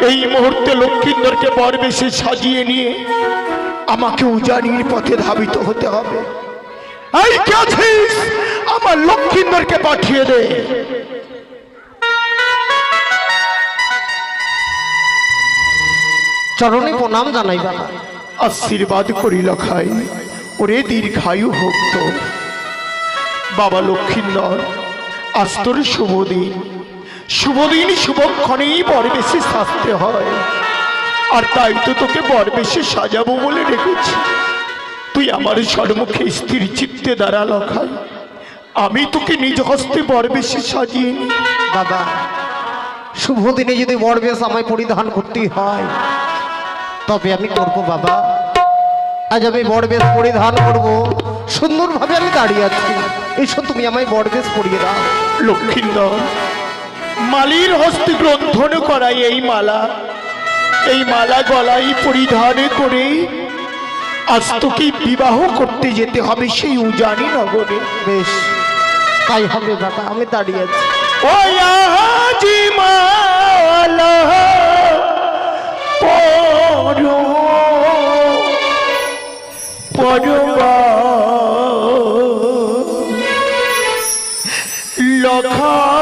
এই মুহূর্তে লক্ষ্মীন্দরকে বর বেশি সাজিয়ে নিয়ে আমাকে উজানির পথে ধাবিত হতে হবে। এই কে আছিস? আমার লক্ষ্মীন্দরকে পাঠিয়ে দে। চরণে প্রণাম জানাই বাবা। আশীর্বাদ করি লখাই ওরে দীর্ঘায়ু হোক তো বাবা লক্ষ্মীন্দর আজ তোর শুভদিন শুভদিন শুভক্ষণেই বর বেশি সাজতে হয়। আর তাই তো তোকে বর বেশি সাজাবো বলে রেখেছি। তুই আমার সর্মুখে স্থির চিত্তে দাঁড়া লখাই। আমি তোকে নিজ হস্তে বর বেশি সাজিয়ে নি বাবা শুভ দিনে যদি বড় বেশ আমায় পরিধান করতে হয় তবে আমি করব বাবা। আজ আমি বড় বেশ পরিধান করব। সুন্দরভাবে আমি দাঁড়িয়ে আছি। এসো তুমি আমায় বড় বেশ পরিয়ে দাও। লক্ষ্মীন্দর মালির হস্তে গ্রন্থন করাই এই মালা। এই মালা গলায় পরিধান করে আজ তোকে বিবাহ করতে যেতে হবে সেই উজানি নগরে? বেশ তাই হবে বাবা আমি দাঁড়িয়ে আছি। ওই আজি মালা পরবা লখা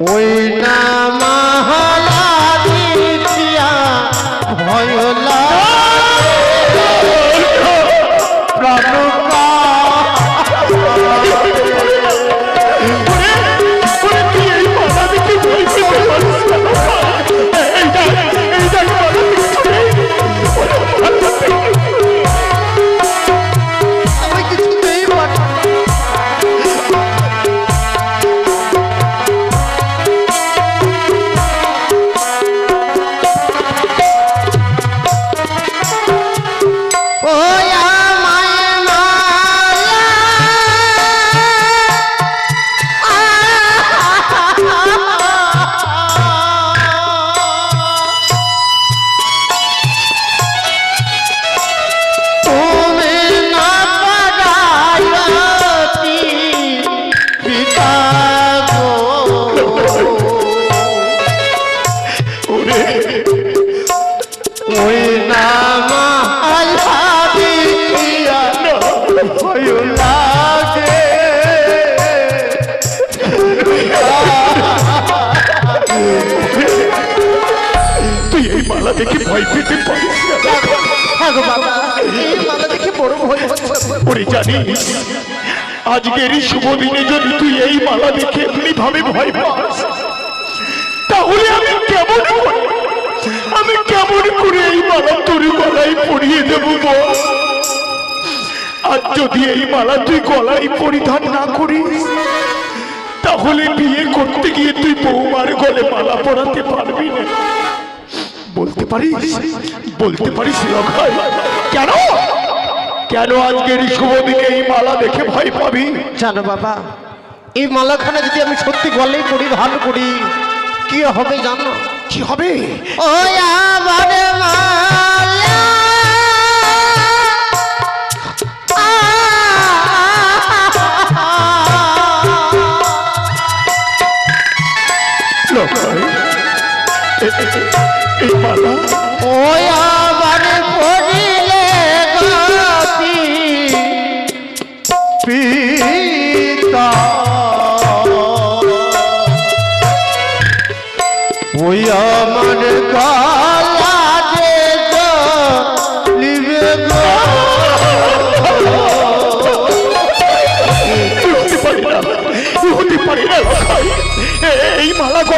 ওই না দেখে ভয় পেতে হচ্ছে। ওরে জানিস আজকের এই শুভ দিনে যদি তুই এই মালা দেখে এমনি ভাবে ভয় পাস তাহলে আমি কেমন আমি কেমন করে এই মালা তোর গলায় পরিয়ে দেব আর যদি এই মালা তুই গলায় পরিধান না করিস তাহলে বিয়ে করতে গিয়ে তুই বৌমার গলে মালা পরাতে পারবি না। বলতে পারিস? বলতে পারিস লখাই কেন? কেন আজকের শুভ দিকে এই মালা দেখে ভয় পাবি? জানো বাবা এই মালাখানা যদি আমি সত্যি গলেই পরিধান করি কি হবে জানো? কি হবে? ওই আমার মালা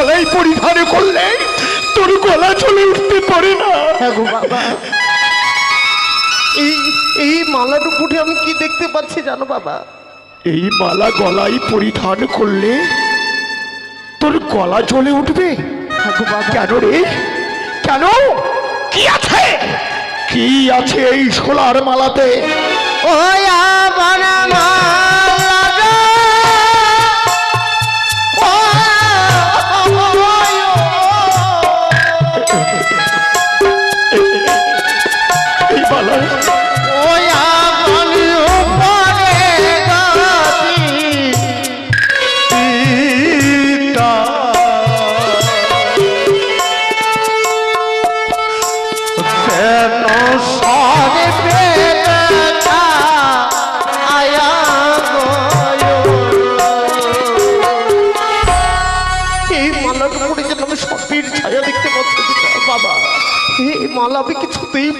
গলায় পরিধান করলে তোর গলা চলে উঠতে পারে না। হ্যাঁ এই এই মালার উপরে আমি কি দেখতে পাচ্ছি জানো বাবা? এই মালা গলায় পরিধান করলে তোর গলা জ্বলে উঠবে? হ্যাঁ বাবা। কেন রে? কেন? কি আছে? কি আছে এই সোলার মালাতে? ওই আমার মালা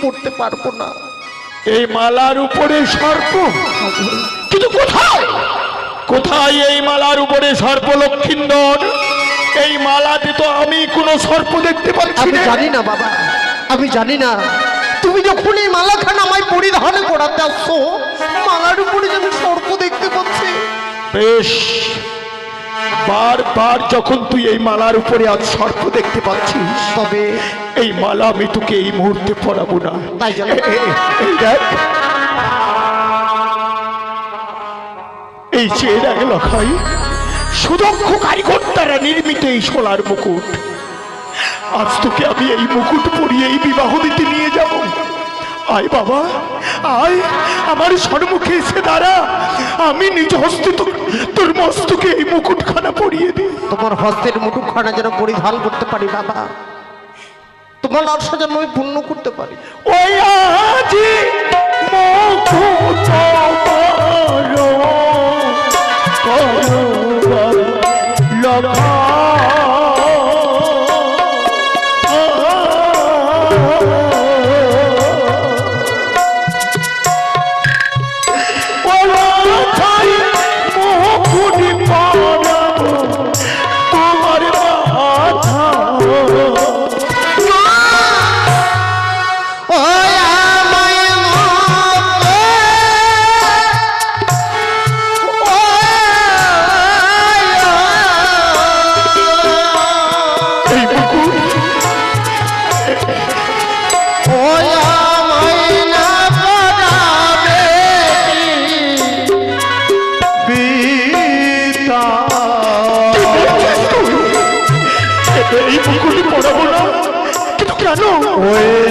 পড়তে পারব না। এই মালার উপরে সর্প। কিন্তু কোথায়? কোথায় এই মালার উপরে সর্প লক্ষিন্দর? এই মালাতে তো আমি কোনো সর্প দেখতে পাচ্ছি আমি জানি না বাবা আমি জানি না। তুমি যখন এই মালাখান আমায় পরিধান করাতে আসছো মালার উপরে আমি সর্প দেখতে পাচ্ছি। বেশ বারবার যখন তুই এই মালার উপরে আজ সর্প দেখতে পাচ্ছিস তবে এই মালা আমি তোকে এই মুহূর্তে পরাবো না। তাই এই দেখ। এই চেয়ে দেখ লখাই সুদক্ষ কারিগর দ্বারা নির্মিত এই সোলার মুকুট। আজ তোকে আমি এই মুকুট পরিয়ে এই বিবাহ দিতে নিয়ে যাব। আয় বাবা আয়। আমার সম্মুখে এসে দাঁড়া। আমি নিজ হস্তে তোর- মস্তকে এই মুকুটখানা পরিয়ে দিই। তোমার হস্তের মুঠুখানা যেন পরিধান করতে পারি বাবা। তোমার আশা যেন আমি পূর্ণ করতে পারি। ওই আজি কেন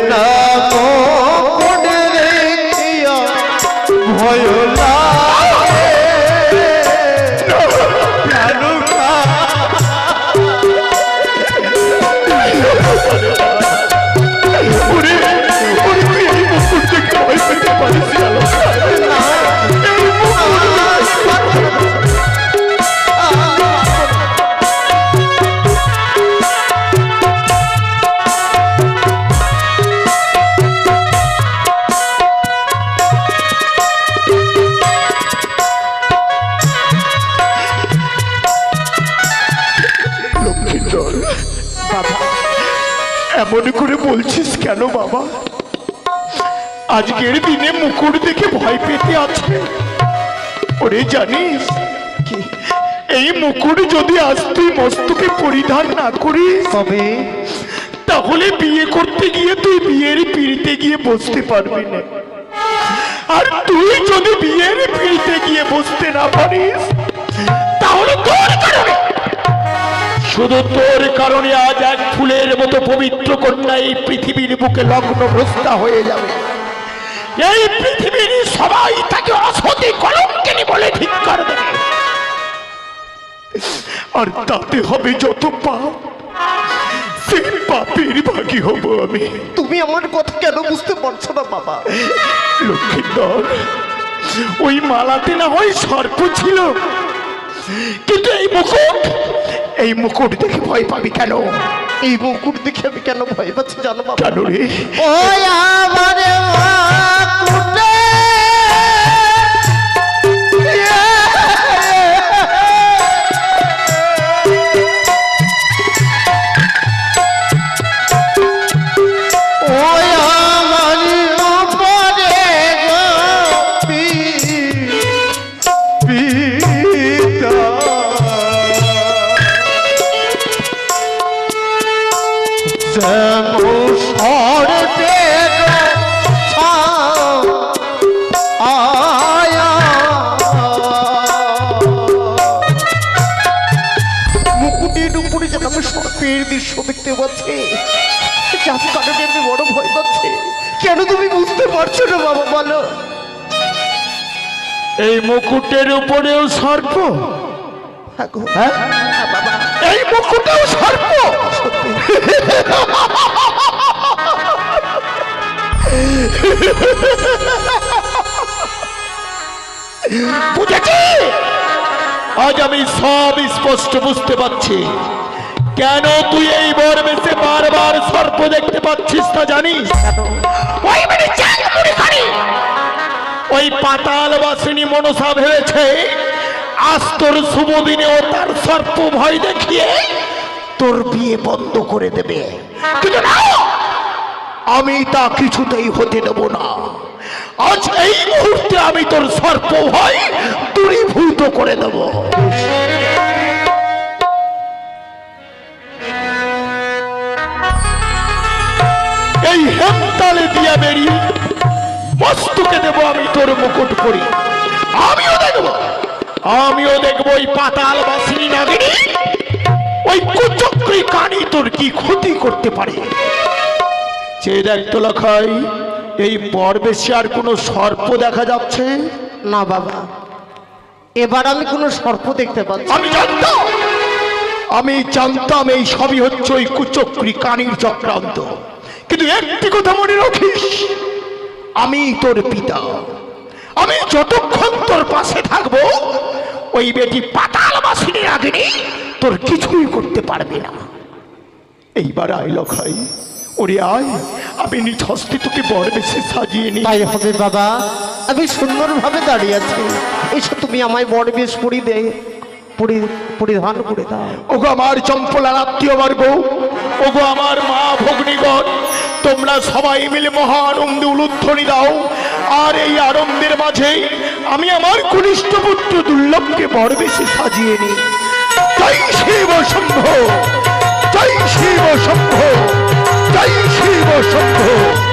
লক্ষ্মীধর বাবা এমন করে বলছিস কেন বাবা? আজকের দিনে মুকুট দেখে ভয় পেতে আছে। ওরে জানিস এই মুকুট যদি আজ তুই মস্তকে পরিধান না করিস তবে? তাহলে বিয়ে করতে গিয়ে তুই বিয়ের পিড়িতে গিয়ে বসতে পারবি না। আর তুই যদি বিয়ের পিড়িতে গিয়ে বসতে না পারিস তাহলে তোর কারণে শুধু তোর কারণে আজ এক ফুলের মতো পবিত্র কন্যা এই পৃথিবীর বুকে লগ্ন ভ্রষ্টা হয়ে যাবে। এই পৃথিবীর সবাই তাকে অসতি কলঙ্কিনী বলে ধিক্কার দেবে। আর তাতে হবে যত পাপ সেই পাপের ভাগি হব আমি। তুমি আমার কথা কেন বুঝতে পারছ না বাবা? লক্ষ্মীধর ওই মালাতে না হয় সর্প ছিল কিন্তু এই মুকুট এই মুকুট দেখে ভয় পাবি কেন? এই মুকুট দেখে আমি কেন ভয় পাচ্ছি জানো কেন রে। আমারে আমি দৃশ্য দেখতে পাচ্ছি। যার কারণে আমি বড় ভয় পাচ্ছি। কেন তুমি বুঝতে পারছ না বাবা বলো। এই মুকুটের উপরেও সর্প? হ্যাঁ হ্যাঁ? হ্যাঁ এই মুকুটেও সর্প? বুঝেছি? আজ আমি সব স্পষ্ট বুঝতে পারছি। কেন তুই এই বর বেশে বারবার সর্প দেখতে পাচ্ছিস তা জানিস? ওই পাতাল বাসিনী মনসা ভেবেছে আজ তোর শুভ ও তার সর্প ভয় দেখিয়ে তোর বিয়ে বন্ধ করে দেবে। আমি তা কিছুতেই হতে দেব না। আজ এই মুহূর্তে আমি তোর সর্প ভয় দূরীভূত করে দেব। এই হেমতালে দিয়া বেরিয়ে মস্তকে দেব আমি তোর মুকুট পরি। আমিও দেখব। আমিও দেখব ওই পাতাল বাসিনী নাগিনী। ওই কুচক্রি কানি তোর কি ক্ষতি করতে পারে? যে দেখ তো লখাই এই পর্বেশে আর কোনো সর্প দেখা যাচ্ছে? না বাবা এবার আমি কোনো সর্প দেখতে পাচ্ছি আমি জানতাম আমি জানতাম এই সবই হচ্ছে ওই কুচক্রি কানির চক্রান্ত। কিন্তু একটি কথা মনে রাখিস আমি তোর পিতা। আমি যতক্ষণ তোর পাশে থাকব ওই বেটি পাতাল বাসিনী আগিনী তোর কিছুই করতে পারবে না। এইবার আয় লখাই ওরে আয় আমি নিজ হস্তে তোকে বর বেশি সাজিয়ে নি তাই হবে বাবা আমি সুন্দরভাবে দাঁড়িয়ে আছি। এসো তুমি আমায় বড় বেশ পরি দে পরি- পরিধান করে দাও। ওগো আমার চম্পলার আত্মীয় বর্গ ওগো আমার মা ভগ্নিগণ তোমরা সবাই মিলে মহা আনন্দে উলুধ্বনি দাও। আর এই আনন্দের মাঝে আমি আমার কনিষ্ঠ পুত্র দুর্লভকে বড় বেশি সাজিয়ে নি জয় শিব শম্ভ! জয় শিব শম্ভ! জয় শিব শম্ভ!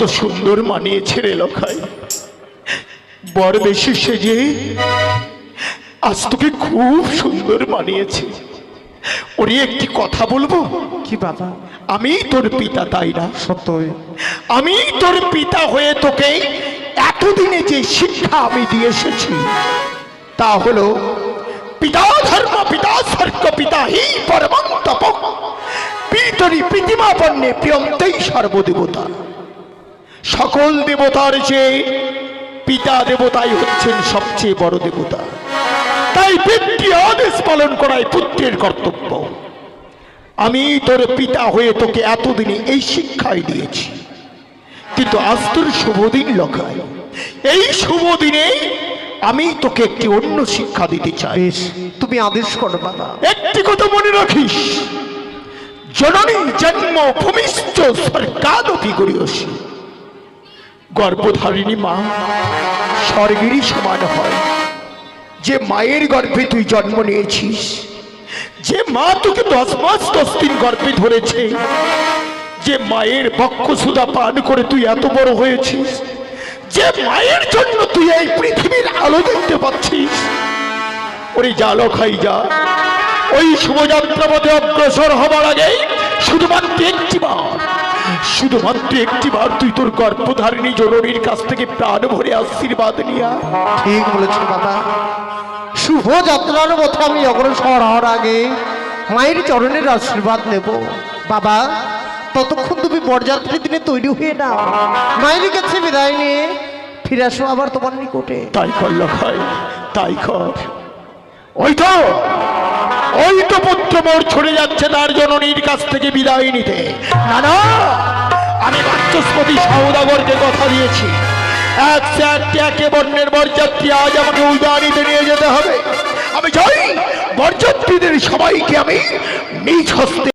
কত সুন্দর মানিয়েছে রে লখাই বর বেশি সেজে আজ তোকে খুব সুন্দর মানিয়েছে। ওরে একটি কথা বলব? কি বাবা? আমি তোর পিতা তাই না? সত্য। আমি তোর পিতা হয়ে তোকে এতদিনে যে শিক্ষা আমি দিয়ে এসেছি তা হলো পিতা ধর্ম পিতা স্বর্গ পিতা হি পরমন্তপ পিতরি প্রীতিমা পণ্যে প্রিয়ন্তেই সর্বদেবতা। সকল দেবতার যে পিতা দেবতাই হচ্ছেন সবচেয়ে বড় দেবতা। তাই পিতৃ আদেশ পালন করাই পুত্রের কর্তব্য। আমি তোর পিতা হয়ে তোকে এতদিনে এই শিক্ষাই দিয়েছি। কিন্তু আজ তোর শুভ দিন লখায় এই শুভ দিনে আমি তোকে একটি অন্য শিক্ষা দিতে চাই। তুমি আদেশ করো বাবা। একটি কথা মনে রাখিস। জননী জন্ম ভূমিষ্ঠ সরকারপি করিয়সি গর্ভধারিণী মা, স্বর্গেরই সমান হয়। যে মায়ের গর্ভে তুই জন্ম নিয়েছিস, যে মা তোকে দশ মাস দশ দিন গর্ভে ধরেছে, যে মায়ের বক্ষ সুদা পান করে তুই এত বড় হয়েছিস, যে মায়ের জন্য তুই এই পৃথিবীর আলো দেখতে পাচ্ছিস, ওরে জালো খাই যা। ওই শুভযাত্রা পথে অগ্রসর হবার আগে শুধুমাত্র একটি বার শুধুমাত্র একটি বার তুই তোর গর্ভধারিণী জননীর কাছ থেকে প্রাণ ভরে আশীর্বাদ নিয়া। ঠিক বলেছ বাবা। শুভ যাত্রার পথে আমি অগ্রসর হওয়ার আগে মায়ের চরণের আশীর্বাদ নেব। বাবা ততক্ষণ তুমি বরযাত্রী দিনে তৈরি হয়ে না মায়ের কাছে বিদায় নিয়ে ফিরে আসো আবার তোমার নিকটে। তাই কর লখাই তাই কর। ওই তো ওই তো পুত্র মোর ছড়ে যাচ্ছে তার জননীর কাছ থেকে বিদায় নিতে। না না আমি বাচস্পতি সৌদাগরকে কথা দিয়েছি। এক চারটি একে বর্ণের বরযাত্রী আজ আমাকে উদারিতে নিয়ে যেতে হবে। আমি যাই বরযাত্রীদের সবাইকে আমি নিজ হস্তে